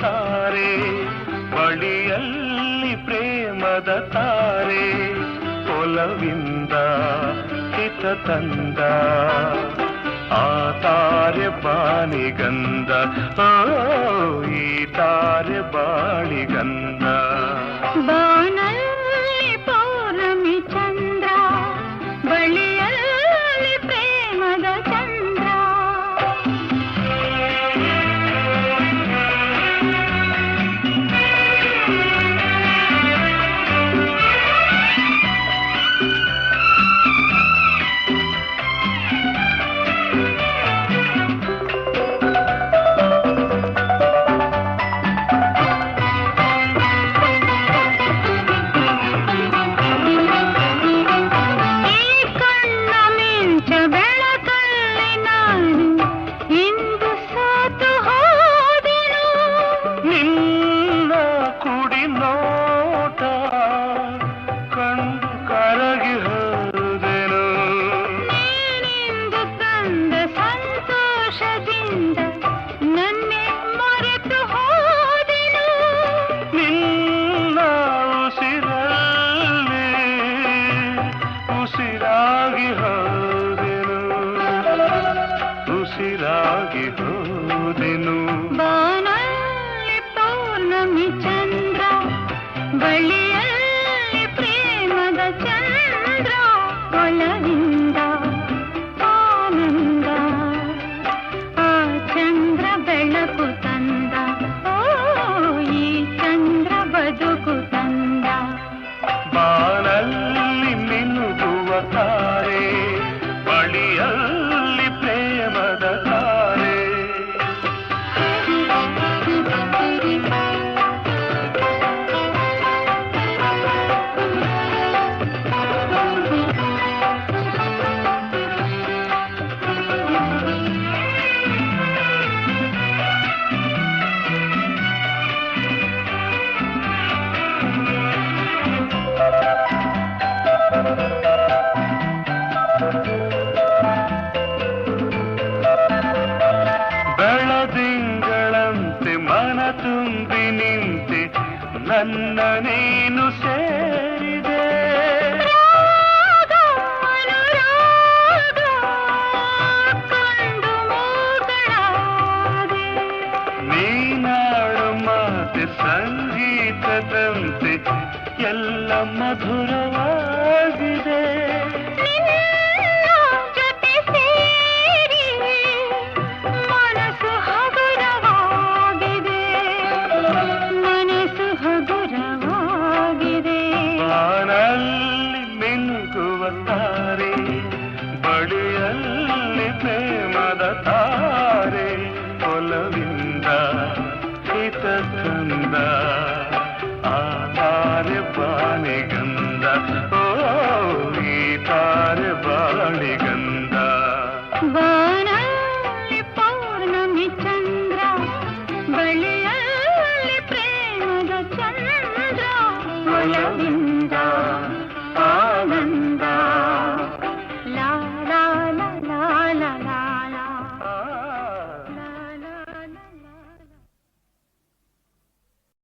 ತಾರೆ ಬಳಿಯಲ್ಲಿ ಪ್ರೇಮದ ತಾರೆ. ಒಲವಿಂದ ಹಿತ ತಂದ. ಆ ತಾರೆ ಓ ಈ ತಾರೆ ಬಾಳಿಗಂಧ ಬಾನಲ್ಲಿ ಉಸಿರಾಗಿ ಹೋದೆನು ಬಾನಲ್ಲಿ ಪೌರ್ಣಮಿ ಚಂದ್ರ ಬಳಿಯಲ್ಲಿ ಪ್ರೇಮದ ಚಂದ್ರ ಒಲವಿಂದ ಆನಂದ ಆ ಚಂದ್ರ ಬೆಳಕು ತಂದ ಓ ಈ ಚಂದ್ರ ಬದುಕು ನನ್ನ ನೀನು ಸೇರಿದೆ. ನೀನಾಡು ಮಾತೆ ಸಂಗೀತದಂತೆ ಎಲ್ಲ ಮಧುರವಾಗಿದೆ. ಬಾನಲ್ಲಿ ಪೌರ್ಣಮಿ ಚಂದ್ರ ಬಳಿಯಲ್ಲಿ ಪ್ರೇಮದ ಚಂದ್ರ ಒಲವಿಂದ